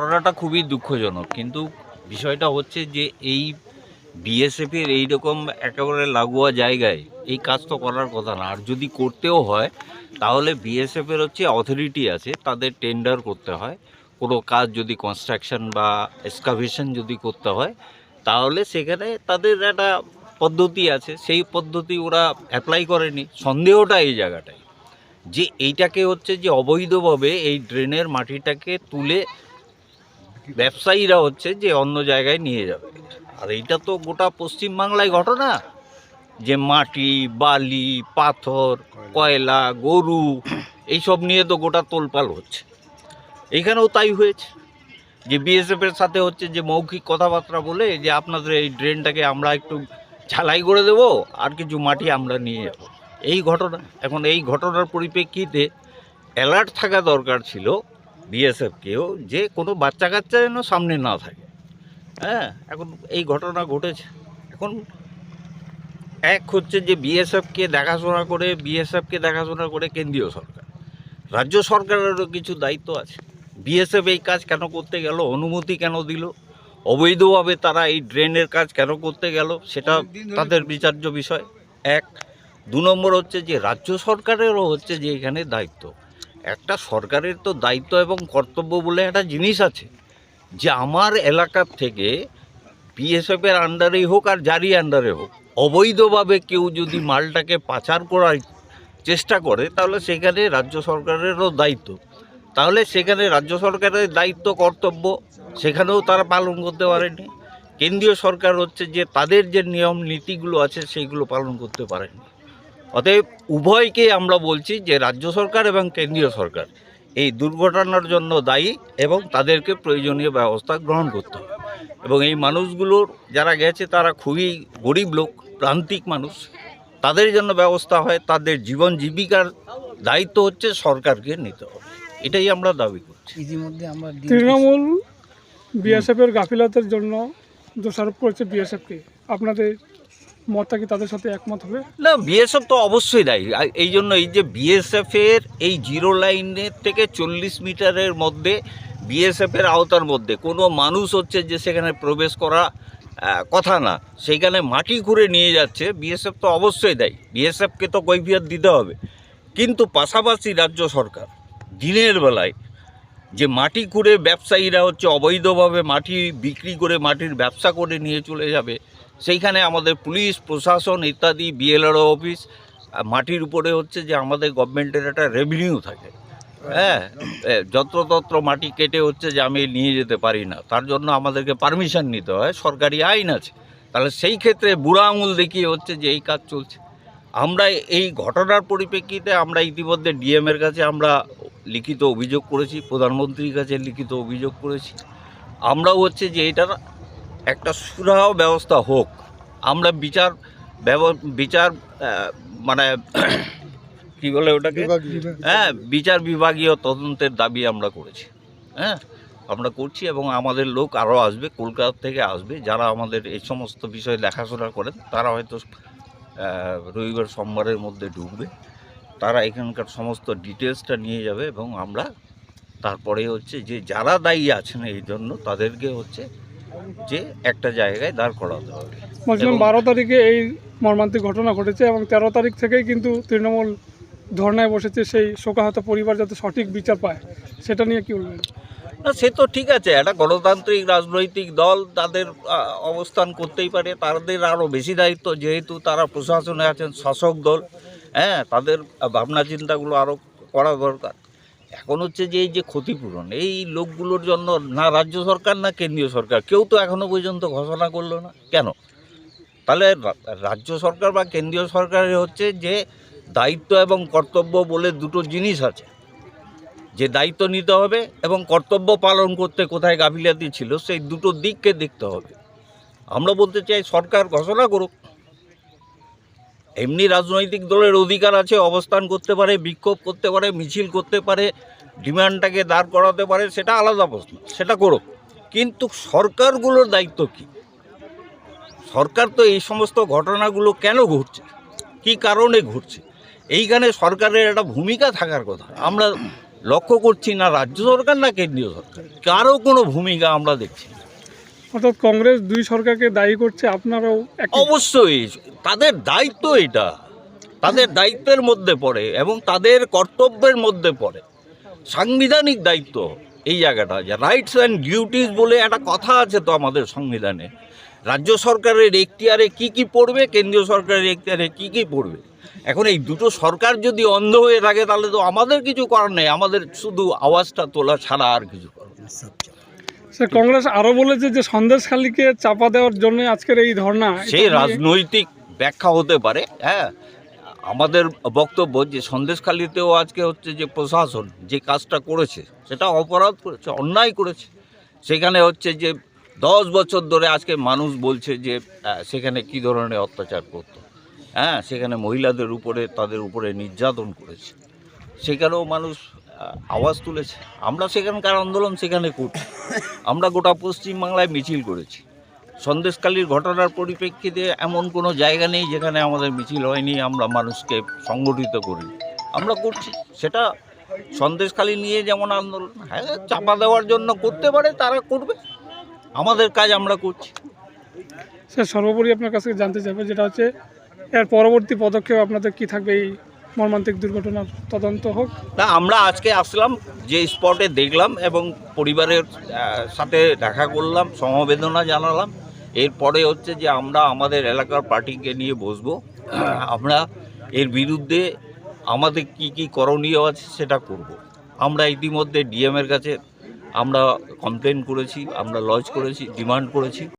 ঘটনাটা খুবই দুঃখজনক, কিন্তু বিষয়টা হচ্ছে যে এই বিএসএফের এইরকম একেবারে লাগোয়া জায়গায় এই কাজ তো করার কথা না। আর যদি করতেও হয়, তাহলে বিএসএফের হচ্ছে অথরিটি আছে, তাদের টেন্ডার করতে হয়। কোনো কাজ যদি কনস্ট্রাকশন বা এক্সকাভেশন যদি করতে হয়, তাহলে সেখানে তাদের একটা পদ্ধতি আছে। সেই পদ্ধতি ওরা অ্যাপ্লাই করেনি। সন্দেহটা এই জায়গাটায় যে এইটাকে হচ্ছে যে অবৈধভাবে এই ড্রেনের মাটিটাকে তুলে ব্যবসায়ীরা হচ্ছে যে অন্য জায়গায় নিয়ে যাবে। আর এইটা তো গোটা পশ্চিমবাংলায় ঘটনা। যে মাটি বালি পাথর কয়লা। গরু এইসব নিয়ে তো গোটা তোলপাল হচ্ছে। এইখানেও তাই হয়েছে। যে বিএসএফের সাথে হচ্ছে যে মৌখিক কথাবার্তা বলে যে আপনাদের এই ড্রেনটাকে আমরা একটু ঝালাই করে দেবো আর কিছু মাটি আমরা নিয়ে যাব। এই ঘটনা এখন এই ঘটনার পরিপ্রেক্ষিতে অ্যালার্ট থাকা দরকার ছিল। বিএসএফকেও যে কোনো বাচ্চা কাচ্চা যেন সামনে না থাকে। হ্যাঁ এখন এই ঘটনা ঘটেছে। এখন এক হচ্ছে যে বিএসএফকে দেখাশোনা করে বিএসএফকে দেখাশোনা করে কেন্দ্রীয় সরকার। রাজ্য সরকারেরও কিছু দায়িত্ব আছে। বিএসএফ এই কাজ কেন করতে গেল অনুমতি কেন দিল অবৈধভাবে তারা এই ড্রেনের কাজ কেন করতে গেল সেটা তাদের বিচার্য বিষয়। এক দু নম্বর হচ্ছে যে রাজ্য সরকারেরও হচ্ছে যে এখানে দায়িত্ব। একটা সরকারের তো দায়িত্ব এবং কর্তব্য বলে একটা জিনিস আছে যে আমার এলাকার থেকে বিএসএফের আন্ডারেই হোক আর জারি আন্ডারে হোক, অবৈধভাবে কেউ যদি মালটাকে পাচার করার চেষ্টা করে, তাহলে সেখানে রাজ্য সরকারেরও দায়িত্ব। তাহলে সেখানে রাজ্য সরকারের দায়িত্ব, কর্তব্য, সেখানেও তারা পালন করতে পারেনি। কেন্দ্রীয় সরকার হচ্ছে যে তাদের যে নিয়ম নীতিগুলো আছে, সেইগুলো পালন করতে পারেনি। অতএব উভয়কে আমরা বলছি যে রাজ্য সরকার এবং কেন্দ্রীয় সরকার এই দুর্ঘটনার জন্য দায়ী এবং তাদেরকে প্রয়োজনীয় ব্যবস্থা গ্রহণ করতে হবে। এবং এই মানুষগুলোর যারা গেছে তারা খুবই গরিব লোক প্রান্তিক মানুষ। তাদের জন্য ব্যবস্থা হয় তাদের জীবন জীবিকার দায়িত্ব হচ্ছে সরকারকে নিতে হবে। এটাই আমরা দাবি করছি। ইতিমধ্যে আমরা তৃণমূল বিএসএফের গাফিলতের জন্য দোষারোপ করেছে বিএসএফকে। আপনাদের মতটা কি তাদের সাথে একমত হবে? না বিএসএফ তো অবশ্যই আর এই জন্য এই যে বিএসএফের এই জিরো লাইনের থেকে চল্লিশ মিটারের মধ্যে বিএসএফের আওতার মধ্যে কোনো মানুষ হচ্ছে যে সেখানে প্রবেশ করা কথা না। সেইখানে মাটি ঘুরে নিয়ে যাচ্ছে বিএসএফ তো অবশ্যই দেয়। বিএসএফকে তো কৈফিয়ত দিতে হবে। কিন্তু পাশাপাশি রাজ্য সরকার দিনের বেলায় যে মাটি খুঁড়ে ব্যবসায়ীরা হচ্ছে অবৈধভাবে মাটি বিক্রি করে মাটির ব্যবসা করে নিয়ে চলে যাবে সেইখানে আমাদের পুলিশ, প্রশাসন ইত্যাদি বিএলআরও অফিস মাটির উপরে হচ্ছে যে আমাদের গভর্নমেন্টের একটা রেভিনিউ থাকে। হ্যাঁ যত্রতত্র মাটি কেটে হচ্ছে যে আমি নিয়ে যেতে পারি না। তার জন্য আমাদেরকে পারমিশন নিতে হয়, সরকারি আইন আছে। তাহলে সেই ক্ষেত্রে বুড়া আঙুল দেখিয়ে হচ্ছে যে এই কাজ চলছে। আমরা এই ঘটনার পরিপ্রেক্ষিতে আমরা ইতিমধ্যে ডিএমের কাছে আমরা লিখিত অভিযোগ করেছি, প্রধানমন্ত্রীর কাছে লিখিত অভিযোগ করেছি। আমরাও হচ্ছে যে এটার একটা সুরাহ ব্যবস্থা হোক আমরা বিচার বিচার মানে কি বলে ওটাকে? হ্যাঁ বিচার বিভাগীয় তদন্তের দাবি আমরা করেছি। হ্যাঁ আমরা করছি এবং আমাদের লোক আরও আসবে কলকাতা থেকে আসবে যারা আমাদের এই সমস্ত বিষয়ে দেখাশোনা করেন তারা হয়তো রবিবার সোমবারের মধ্যে ঢুকবে। তারা এখানকার সমস্ত ডিটেলসটা নিয়ে যাবে এবং আমরা তারপরে হচ্ছে যে যারা দায়ী আছেন এই জন্য তাদেরকে হচ্ছে যে একটা জায়গায় দাঁড় করাতে হবে। বলছিলাম বারো তারিখে এই মর্মান্তিক ঘটনা ঘটেছে এবং তেরো তারিখ থেকেই কিন্তু তৃণমূল ধর্নায় বসেছে সেই শোকাহত পরিবার যাতে সঠিক বিচার পায় সেটা নিয়ে কি বলবেন? না সে তো ঠিক আছে একটা গণতান্ত্রিক রাজনৈতিক দল তাদের অবস্থান করতেই পারে তাদের আরও বেশি দায়িত্ব যেহেতু তারা প্রশাসনে আছেন শাসক দল হ্যাঁ তাদের ভাবনা চিন্তাগুলো আরও করা দরকার। এখন হচ্ছে যে, এই যে ক্ষতিপূরণ, এই লোকগুলোর জন্য না রাজ্য সরকার, না কেন্দ্রীয় সরকার, কেউ তো এখনও পর্যন্ত ঘোষণা করল না। কেন? তাহলে রাজ্য সরকার বা কেন্দ্রীয় সরকারের হচ্ছে যে দায়িত্ব এবং কর্তব্য বলে দুটো জিনিস আছে। যে দায়িত্ব নিতে হবে এবং কর্তব্য পালন করতে কোথায় গাফিলাতি ছিল, সেই দুটো দিককে দেখতে হবে। আমরা বলতে চাই সরকার ঘোষণা করুক এমনি রাজনৈতিক দলের অধিকার আছে, অবস্থান করতে পারে, বিক্ষোভ করতে পারে, মিছিল করতে পারে, ডিমান্ডটাকে দাঁড় করাতে পারে, সেটা আলাদা প্রশ্ন, সেটা করুক কিন্তু সরকারগুলোর দায়িত্ব কী? সরকার তো এই সমস্ত ঘটনাগুলো কেন ঘটছে? কী কারণে ঘটছে? এইখানে সরকারের একটা ভূমিকা থাকার কথা। আমরা লক্ষ্য করছি না রাজ্য সরকার না কেন্দ্রীয় সরকার। কারও কোনো ভূমিকা আমরা দেখছি না। অর্থাৎ কংগ্রেস দুই সরকারকে দায়ী করছে আপনারাও অবশ্যই তাদের দায়িত্ব এটা। তাদের দায়িত্বের মধ্যে পড়ে এবং তাদের কর্তব্যের মধ্যে পড়ে। সাংবিধানিক দায়িত্ব এই জায়গাটা যে রাইটস অ্যান্ড ডিউটিস বলে একটা কথা আছে তো আমাদের সংবিধানে। রাজ্য সরকারের এখতিয়ারে কি কি পড়বে কেন্দ্রীয় সরকারের এখতিয়ারে কি কি পড়বে? এখন এই দুটো সরকার যদি অন্ধ হয়ে থাকে তাহলে তো আমাদের কিছু করার নেই। আমাদের শুধু আওয়াজটা তোলা ছাড়া আর কিছু করার নেই। সে কংগ্রেস আরও বলেছে যে সন্দেশখালীকে চাপা দেওয়ার জন্য আজকের এই ধর্ণা। সেই রাজনৈতিক ব্যাখ্যা হতে পারে হ্যাঁ। আমাদের বক্তব্য যে সন্দেশখালিতেও আজকে হচ্ছে যে প্রশাসন যে কাজটা করেছে সেটা অপরাধ করেছে অন্যায় করেছে। সেখানে হচ্ছে যে দশ বছর ধরে আজকে মানুষ বলছে যে সেখানে কি ধরনের অত্যাচার করতো হ্যাঁ। সেখানে মহিলাদের উপরে তাদের উপরে নির্যাতন করেছে। সেখানেও মানুষ আওয়াজ তুলেছে। আমরা সেখানকার আন্দোলন সেখানে করছি আমরা গোটা পশ্চিমবাংলায় মিছিল করেছি। সন্দেশকালীর ঘটনার পরিপ্রেক্ষিতে এমন কোনো জায়গা নেই যেখানে আমাদের মিছিল হয়নি, আমরা মানুষকে সংগঠিত করি আমরা করছি। সেটা সন্দেশখালী নিয়ে যেমন আন্দোলন হ্যাঁ চাপা দেওয়ার জন্য করতে পারে, তারা করবে। আমাদের কাজ আমরা করছি। স্যার, সর্বোপরি আপনার কাছে জানতে চাইব যেটা হচ্ছে, এর পরবর্তী পদক্ষেপ আপনাদের কি থাকবে এই মর্মান্তিক দুর্ঘটনার তদন্ত হোক। না, আমরা আজকে আসলাম, যে স্পটে দেখলাম এবং পরিবারের সাথে দেখা করলাম, সমবেদনা জানালাম। এরপরে হচ্ছে যে আমরা আমাদের এলাকার পার্টিকে নিয়ে বসবো। আমরা এর বিরুদ্ধে আমাদের কি কি করণীয় আছে সেটা করব। আমরা ইতিমধ্যে ডিএমের কাছে আমরা কমপ্লেন করেছি, আমরা লজ করেছি ডিমান্ড করেছি।